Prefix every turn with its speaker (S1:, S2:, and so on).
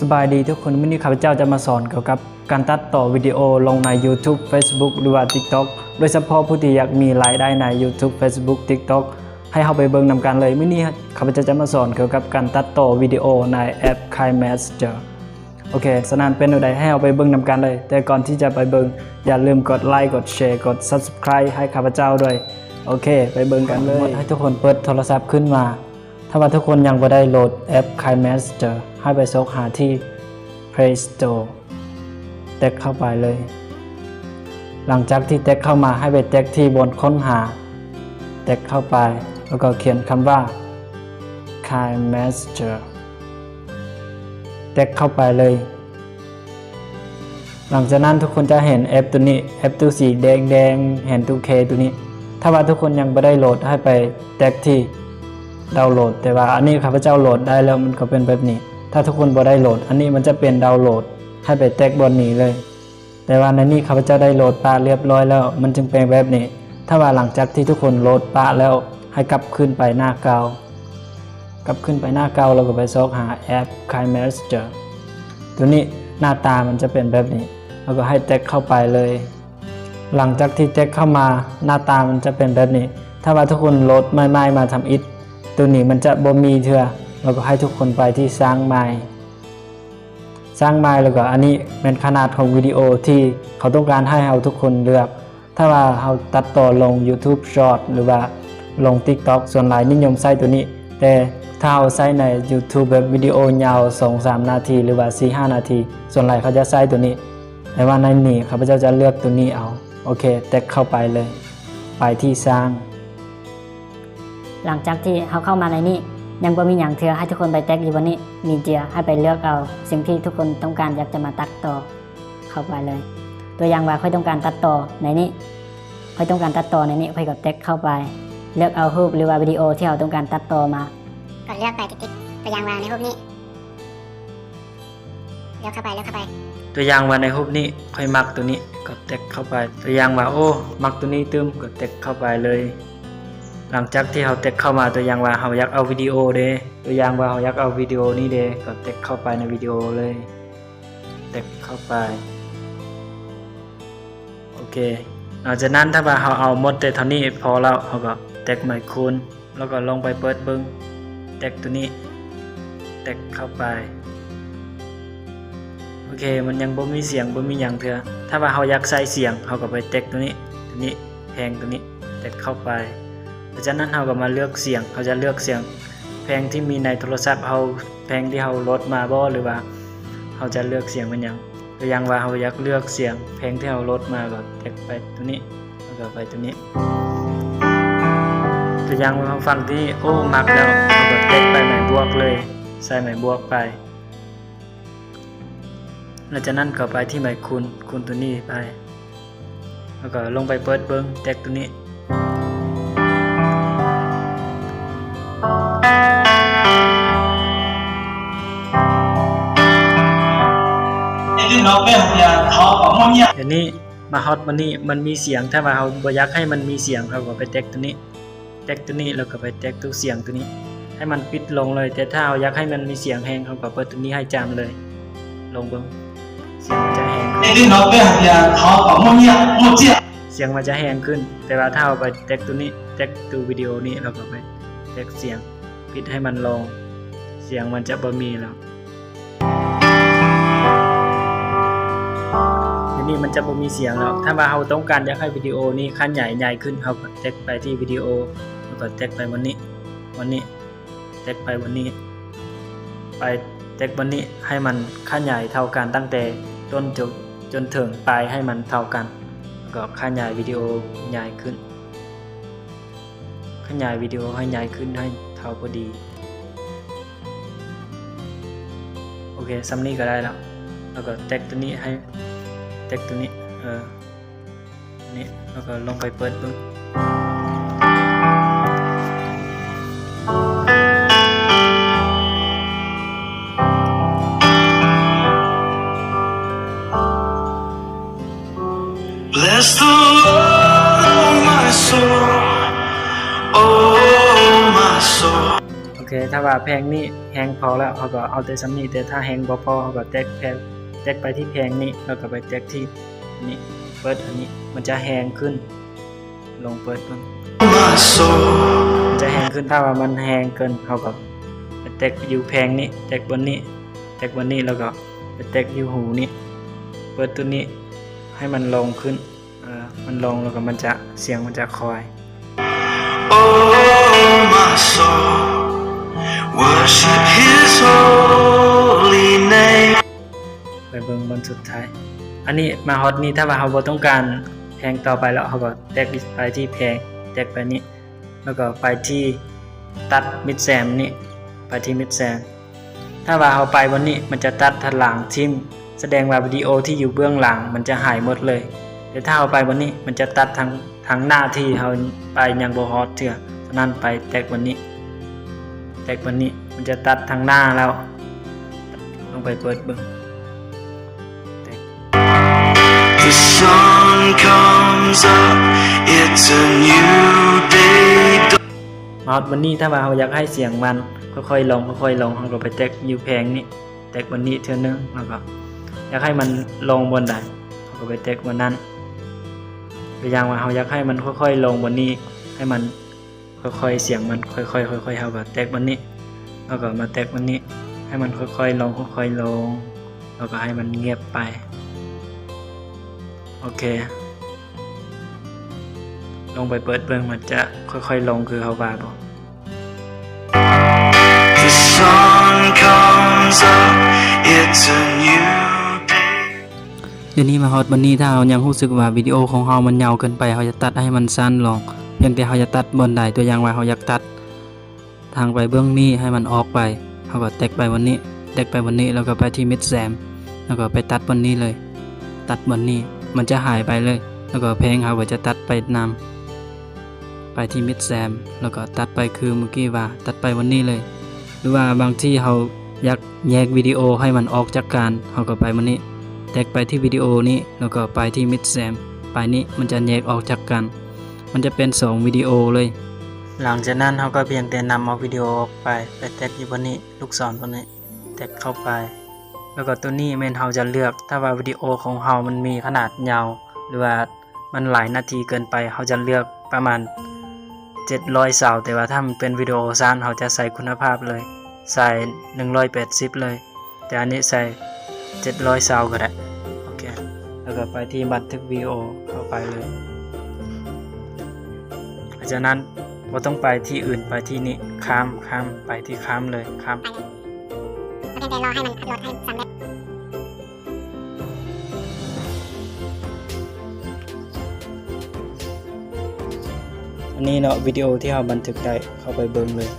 S1: สบายดีทุกคนวันนี้ข้าพเจ้าจะมาสอนเกี่ยวกับการตัดต่อวิดีโอลงใน YouTube Facebook หรือว่า TikTok โดยเฉพาะผู้ที่อยากมีรายได้ใน YouTube Facebook TikTok ให้เข้าไปเบิ่งนำกันเลยวันนี้ข้าพเจ้าจะมาสอนเกี่ยวกับการตัดต่อวิดีโอในแอป KiMaster โอเค สนานเป็นอะไรให้เอาไปเบิ่งนำกันเลย แต่ก่อนที่จะไปเบิ่งอย่าลืมกดไลค์กดแชร์กด Subscribe ให้ข้าพเจ้าด้วย โอเค ไปเบิ่งกันเลย ให้ทุกคนเปิดโทรศัพท์ขึ้นมา ถ้าว่าทุกคนยังไม่ได้โหลดแอป KiMaster ให้ไปซกหาที่ Play Store แท็กเข้าไปเลย หลังจากที่แท็กเข้ามาให้ไปแท็กที่บนค้นหาแท็กเข้าไปแล้วก็เขียนคำว่า KiMaster แท็กเข้าไปเลย หลังจากนั้นทุกคนจะเห็นแอปตัวนี้แอปตัวสีแดงแดงเห็นตัวเคตัวนี้ ถ้าว่าทุกคนยังไม่ได้โหลดให้ไปแท็กที่ ดาวน์โหลด แต่ว่าอันนี้ข้าพเจ้าโหลดได้แล้วมันก็เป็นแบบนี้ ถ้าทุกคนบ่ได้โหลด อันนี้มันจะเป็นดาวน์โหลด ให้ไปแท็กบนนี้เลย แต่ว่าในนี้ข้าพเจ้าได้โหลดปะเรียบร้อยแล้ว มันจึงเป็นแบบนี้ ถ้าว่าหลังจากที่ทุกคนโหลดปะแล้ว ให้กลับขึ้นไปหน้าเก่ากลับขึ้นไปหน้าเก่าแล้วก็ไปซอกหาแอป KiMaster ตัวนี้หน้าตามันจะเป็นแบบนี้ แล้วก็ให้แท็กเข้าไปเลย หลังจากที่แท็กเข้ามาหน้าตามันจะเป็นแบบนี้ ถ้าว่าทุกคนโหลดไม่ไม่มาทำอิฐ ตัวนี้มันจะบ่มีเถื่อแล้วก็ให้ทุกคนไปที่สร้างไม้สร้างไม้แล้วก็อันนี้เป็นขนาดของวิดีโอที่เขาต้องการให้เราทุกคนเลือก ถ้าว่าเราตัดต่อลง YouTube Short หรือว่าลง TikTok ส่วนหลายนิยมใช้ตัวนี้ แต่ถ้าเราใช้ใน YouTube แบบวิดีโอยาว 2-3 นาที หรือว่า 4-5 นาที ส่วนใหญ่เขาจะใช้ตัวนี้ แต่ว่าในนี้ข้าพเจ้าจะเลือกตัวนี้เอา โอเคแท็กเข้าไปเลย ไปที่สร้าง
S2: หลังจากที่เขาเข้ามาในนี้ยังบ่มีอย่างเทือให้ทุกคนไปแท็กอยู่วันนี้ มีเจียให้ไปเลือกเอา สิ่งที่ทุกคนต้องการอยากจะมาตัดต่อเข้าไปเลย ตัวอย่างว่าค่อยต้องการตัดต่อในนี้ค่อยต้องการตัดต่อในนี้ค่อยกดแท็กเข้าไป เลือกเอารูปหรือว่าวิดีโอที่เราต้องการตัดต่อมา
S3: กดเลือกไปติ๊กๆตัวอย่างวางในรูปนี้เลือกเข้าไปเลือกเข้าไป
S1: ตัวอย่างว่าในรูปนี้ค่อยมักตัวนี้ก็แท็กเข้าไป ตัวอย่างว่าโอ้มักตัวนี้ตึมก็แท็กเข้าไปเลย หลังจากที่เราแท็กเข้ามาตัวอย่างว่าเราอยากเอาวิดีโอเดตัวอย่างว่าเราอยากเอาวิดีโอนี้เดก็แท็กเข้าไปในวิดีโอเลยแท็กเข้าไปโอเคหลังจากนั้นถ้าว่าเราเอาหมดแต่เท่านี้พอแล้วเราก็แท็กใหม่คูณแล้วก็ลงไปเปิดเบิ้งแท็กตัวนี้แท็กเข้าไปโอเคมันยังบ่มีเสียงบ่มีหยังเถื่อถ้าว่าเราอยากใส่เสียงเราก็ไปเต็กตัวนี้ตัวนี้แพงตัวนี้เต็กเข้าไป หลังจากนั้นเราก็มาเลือกเสียงเราจะเลือกเสียงแพลงที่มีในโทรศัพท์เราแพลงที่เราลดมาบ่หรือว่าเราจะเลือกเสียงมันยังตัวอย่างว่าเราอยากเลือกเสียงแพลงที่เราลดมาก็เต็กไปตัวนี้แล้วก็ไปตัวนี้ตัวอย่างว่าเราฟังที่โอ้มักแล้วเราก็เต็กไปหมายบวกเลย ใส่หมายบวกไปหลังจากนั้นก็ไปที่หมายคูณคูณตัวนี้ไป แล้วก็ลงไปเปิดเบิ้งแท็กตัวนี้ เดี๋ยวนี้มาฮอตมันนี่มันมีเสียงถ้ามาเอาบยักให้มันมีเสียงเราก็ไปแท็กตัวนี้แท็กตัวนี้แล้วก็ไปแท็กตัวเสียงตัวนี้ ให้มันปิดลงเลย แต่ถ้าเอายักให้มันมีเสียงแหงเราก็เปิดตัวนี้ให้จามเลย ลงเบิ้งเสียงมันจะแหง
S4: เพื่อนอย่าท้อผมเนี่ยโม
S1: เจเสียงมันจะแหงขึ้น แต่ว่าถ้าเอาไปแท็กตัวนี้แท็กตัววิดีโอนี้เราก็ไปแท็กเสียง ปิดให้มันลง เสียงมันจะบ่มีแล้วทีนี้มันจะบ่มีเสียงแล้ว ถ้าว่าเราต้องการอยากให้วิดีโอนี้ขั้นใหญ่ใหญ่ขึ้นเราก็แท็กไปที่วิดีโอแล้วก็แท็กไปวันนี้ วันนี้แท็กไปวันนี้ ไปแท็กวันนี้ให้มันขั้นใหญ่เท่ากันตั้งแต่ต้นจนจนถึงปลายให้มันเท่ากันแล้วก็ขยายวิดีโอใหญ่ขึ้นขยายวิดีโอให้ใหญ่ขึ้นให้ เท่าพอดี โอเคซัมนี่ก็ได้แล้ว แล้วก็แท็กตัวนี้ให้แท็กตัวนี้ เอออันนี้แล้วก็ลงไปเปิดดู เค ถ้าว่าแพงนี่แฮงพอแล้วเขาก็เอาแต่ซ้ำนี้แต่ถ้าแฮงบ่พอเขาก็แตกแพงแตกไปที่แพงนี่แล้วก็ไปแตกที่นี่เปิดอันนี้มันจะแฮงขึ้น ลงเปิดมันจะแฮงขึ้นถ้าว่ามันแฮงเกินเขาก็ไปแตกอยู่แพงนี่แตกบนนี้แตกบนนี้แล้วก็ไปแตกอยู่หูนี่เปิดตัวนี้ให้มันลงขึ้นเออมันลงแล้วก็มันจะเสียงมันจะคอย
S5: Oh, my soul. Worship his holy name.
S1: ไปเบิ่งบนสุดท้าย อันนี้มาฮอตนี้ถ้าว่าเขาบ่ต้องการแพงต่อไปแล้วเขาก็แตกไปที่แพงแตกไปนี้ แล้วก็ไปที่ตัดมิดแซมนี่ไปที่มิดแซมถ้าว่าเขาไปวันนี้มันจะตัดทันหลังทิมแสดงว่าวิดีโอที่อยู่เบื้องหลังมันจะหายหมดเลย แต่ถ้าเขาไปวันนี้มันจะตัดทั้งทั้งหน้าที่เขาไปยังโบฮอตเถื่อฉะนั้นไปแตกวันนี้ แตกวันนี้มันจะตัดทั้งหน้าแล้ว ลองไปเปิดเบิ่ง
S5: The sun comes up. It's a new day.
S1: มาวันนี้ถ้าว่าเราอยากให้เสียงมันค่อยๆลงค่อยๆลงเราก็ไปแตกอยู่แพงนี่แตกวันนี้เท่านึงแล้วก็อยากให้มันลงบนใดเราก็ไปแตกวันนั้นตัวอย่างว่าเราอยากให้มันค่อยๆลงบนนี้ให้มัน ค่อยๆเสียงมันค่อยๆค่อยๆเราก็แตกวันนี้แล้วก็มาแตกวันนี้ ให้มันค่อยๆลงค่อยๆลงแล้วก็ให้มันเงียบไป โอเค ลงไปเปิดเบิ่งมันจะค่อยๆลงคือเขาบาบอก
S5: The sun comes up. It's a new day.
S1: เดี๋ยวนี้มาฮอตวันนี้ถ้าเรายังรู้สึกว่าวิดีโอของเรามันยาวเกินไปเราจะตัดให้มันสั้นลงเพียงแต่เราจะตัดบนใดตัวอย่างว่าเราอยากตัด ทางไปเบื้องนี้ให้มันออกไปเราก็แตกไปวันนี้แตกไปวันนี้แล้วก็ไปที่มิดแซม แล้วก็ไปตัดบนนี้เลย ตัดบนนี้มันจะหายไปเลย แล้วก็เพลงเราก็จะตัดไปนำไปที่มิดแซม แล้วก็ตัดไปคือเมื่อกี้ว่า ตัดไปวันนี้เลย หรือว่าบางที่เราอยากแยกวิดีโอให้มันออกจากการเราก็ไปวันนี้แตกไปที่วิดีโอนี้แล้วก็ไปที่มิดแซมไปนี้มันจะแยกออกจากกัน มันจะเป็น 2 วิดีโอเลย หลังจากนั้นเราก็เพียงแต่นำเอาวิดีโอออกไปไปแตกอยู่บนนี้ลูกศรบนนี้แตกเข้าไป แล้วก็ตัวนี้แม่นเราจะเลือกถ้าว่าวิดีโอของเรามันมีขนาดยาวหรือว่ามันหลายนาทีเกินไปเราจะเลือกประมาณ 700เสาแต่ว่าถ้ามันเป็นวิดีโอสั้นเราจะใส่คุณภาพเลย ใส่ 180 เลย แต่อันนี้ใส่ 700เสาก็ได้โอเคแล้วก็ไปที่บันทึกวิดีโอเข้าไปเลย หลังจากนั้นเราต้องไปที่อื่นไปที่นี้ข้ามข้ามไปที่ข้ามเลยข้าม
S3: เราเพียงแต่รอให้มันโหลดให้สำเร็จ
S1: อันนี้เนาะวิดีโอที่เราบันทึกได้เข้าไปเบิ่งเลย